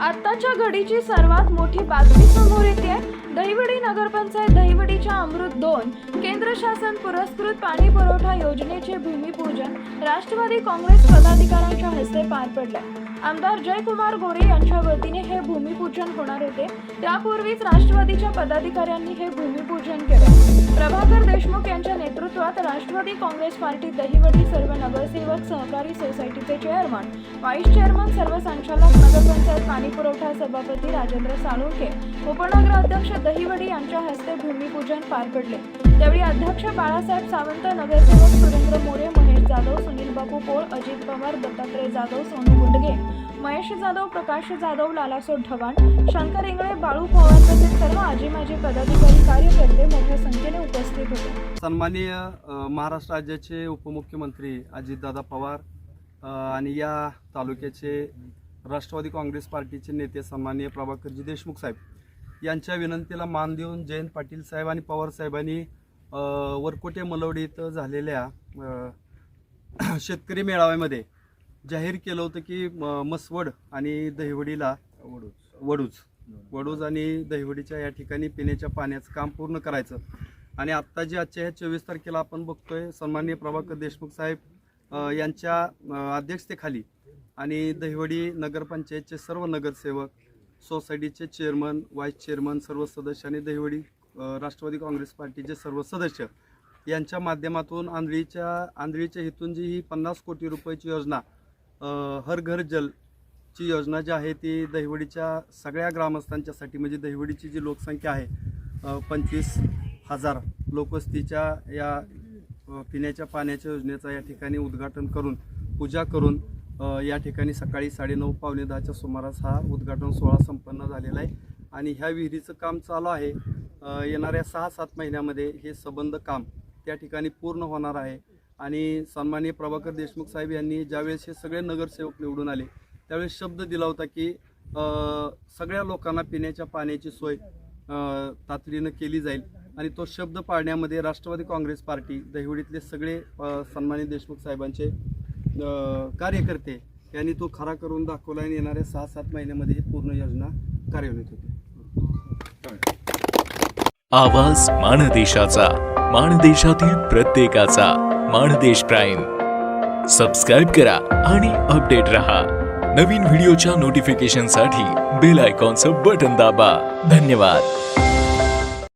आत्ताच्या घडीची सर्वात मोठी बातमी समोर येते. दहिवडी नगरपंचायत दहिवडीच्या अमृत दोन केंद्र शासन पुरस्कृत पाणी पुरवठा योजनेचे भूमिपूजन राष्ट्रवादी काँग्रेस पदाधिकाऱ्यांच्या हस्ते पार पडले. आमदार जयकुमार गोरे यांच्या वतीने हे भूमिपूजन होणार होते. त्यापूर्वीच राष्ट्रवादीच्या पदाधिकाऱ्यांनी हे भूमिपूजन केले. प्रभाकर देशमुख यांच्या नेतृत्वात राष्ट्रवादी काँग्रेस पार्टी दहिवडी सर्व नगरसेवक सहकारी सोसायटीचे चेअरमन व्हाईस चेअरमन सर्व संचालक नगरपंचायत पाणी पुरवठा सभापती राजेंद्र साळुंखे उपनगर अध्यक्ष दहिवडी यांच्या हस्ते भूमिपूजन पार पडले. त्यावेळी अध्यक्ष बाळासाहेब सावंत नगरसेवक सुरेंद्र मोरे महेश जाधव सुनील बापू पोळ अजित पवार दत्तात्रय जाधव सोनू गुंडगे महेश जाधव प्रकाश जाधव लालासो ढवाण शंकर इंगळे बाळू पवार तसेच सर्व आजी माजी पदाधिकारी कार्यकर्ते मोठ्या संख्येने उपस्थित होते. सन्माननीय महाराष्ट्र राज्याचे उपमुख्यमंत्री अजितदादा पवार आणि या तालुक्याचे राष्ट्रवादी काँग्रेस पार्टीचे नेते सन्माननीय प्रभाकरजी देशमुख साहेब. यांच्या विनंतीला मान देऊन जयंत पाटील साहेब आणि पवार साहेबांनी वरकोटे मलवडी इथं झालेल्या शेतकरी मेळाव्यामध्ये जाहीर केलं होतं की म- मसवड आणि दहिवडीला वडूज. वडूज आणि दहिवडीच्या या ठिकाणी पिण्याच्या पाण्याचं काम पूर्ण करायचं. आणि आत्ता जे आजच्या ह्या चोवीस तारखेला आपण बघतोय सन्माननीय प्रभाकर देशमुख साहेब यांच्या अध्यक्षतेखाली आणि दहिवडी नगरपंचायतचे सर्व नगरसेवक सोसायटीचे चेअरमन व्हाईस चेअरमन सर्व सदस्य आणि दहिवडी राष्ट्रवादी काँग्रेस पार्टीचे सर्व सदस्य यांच्या माध्यमातून आंधळीच्या आंधळीच्या हितून जी ही पन्नास कोटी रुपयाची योजना हर घर जल ची योजना जी आहे ती दहिवडीच्या सगळ्या ग्रामस्थांच्यासाठी म्हणजे दहिवडीची जी लोकसंख्या आहे पंचवीस हजार लोकवस्तीच्या या पिण्याच्या पाण्याच्या योजनेचा या ठिकाणी उद्घाटन करून पूजा करून या ठिकाणी सकाळी साडेनऊ पावणे दहाच्या सुमारास हा उद्घाटन सोहळा संपन्न झालेला आहे. आणि ह्या विहिरीचं काम चालू आहे. येणाऱ्या सहा सात महिन्यामध्ये हे संबंध काम त्या ठिकाणी पूर्ण होणार आहे. आणि सन्माननीय प्रभाकर देशमुख साहेब यांनी ज्यावेळेस हे सगळे नगरसेवक निवडून आले त्यावेळेस शब्द दिला होता की सगळ्या लोकांना पिण्याच्या पाण्याची सोय तातडीनं केली जाईल. आणि तो शब्द पाळण्यामध्ये राष्ट्रवादी काँग्रेस पार्टी दहिवडीतले सगळे सन्मानित देशमुख साहेबांचे कार्यकर्ते यांनी तो खरा करून दाखवला आणि येणाऱ्या सहा सात महिन्यामध्ये ही पूर्ण योजना कार्यान्वित होते. आवाज माणदेशाचा माणदेशातील प्रत्येकाचा माणदेश प्राईम. सबस्क्राईब करा आणि अपडेट रहा. नवीन व्हिडिओच्या नोटिफिकेशनसाठी बेल आयकॉनचं बटन दाबा. धन्यवाद.